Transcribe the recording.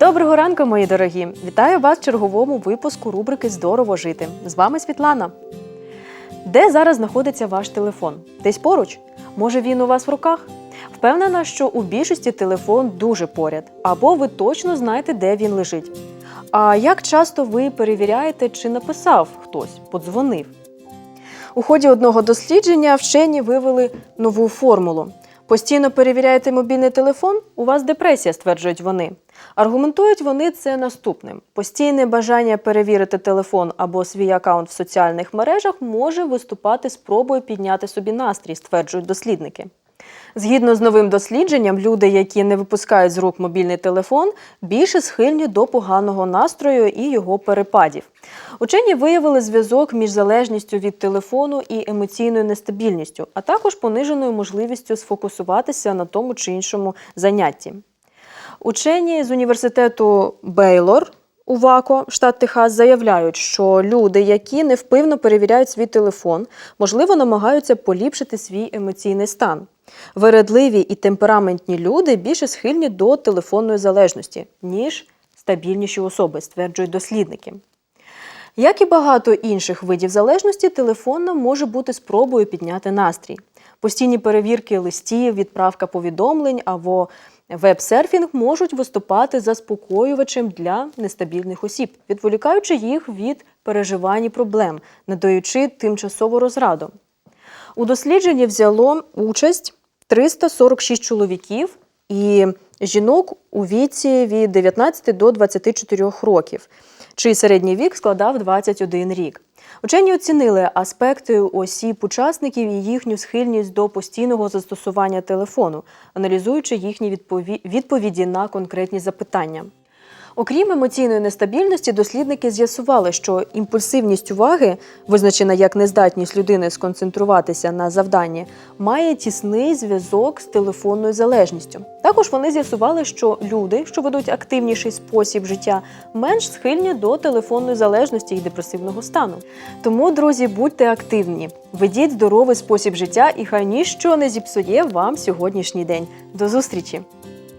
Доброго ранку, мої дорогі! Вітаю вас в черговому випуску рубрики Здорово жити. З вами Світлана. Де зараз знаходиться ваш телефон? Десь поруч? Може він у вас в руках? Впевнена, що у більшості телефон дуже поряд, або ви точно знаєте, де він лежить. А як часто ви перевіряєте, чи написав хтось, подзвонив? У ході одного дослідження вчені вивели нову формулу. Постійно перевіряєте мобільний телефон, у вас депресія, стверджують вони. Аргументують вони це наступним: постійне бажання перевірити телефон або свій акаунт в соціальних мережах може виступати спробою підняти собі настрій, стверджують дослідники. Згідно з новим дослідженням, люди, які не випускають з рук мобільний телефон, більше схильні до поганого настрою і його перепадів. Учені виявили зв'язок між залежністю від телефону і емоційною нестабільністю, а також пониженою можливістю сфокусуватися на тому чи іншому занятті. Учені з університету Бейлор у Вако, штат Техас, заявляють, що люди, які невпивно перевіряють свій телефон, можливо, намагаються поліпшити свій емоційний стан. Вередливі і темпераментні люди більше схильні до телефонної залежності, ніж стабільніші особи, стверджують дослідники. Як і багато інших видів залежності, телефонна може бути спробою підняти настрій. Постійні перевірки листів, відправка повідомлень або веб-серфінг можуть виступати заспокоювачем для нестабільних осіб, відволікаючи їх від переживань і проблем, надаючи тимчасову розраду. У дослідженні взяло участь 346 чоловіків і жінок у віці від 19 до 24 років, чий середній вік складав 21 рік. Учені оцінили аспекти осіб учасників і їхню схильність до постійного застосування телефону, аналізуючи їхні відпові- відповіді на конкретні запитання. Окрім емоційної нестабільності, дослідники з'ясували, що імпульсивність уваги, визначена як нездатність людини сконцентруватися на завданні, має тісний зв'язок з телефонною залежністю. Також вони з'ясували, що люди, що ведуть активніший спосіб життя, менш схильні до телефонної залежності і депресивного стану. Тому, друзі, будьте активні, ведіть здоровий спосіб життя, і хай ніщо не зіпсує вам сьогоднішній день. До зустрічі!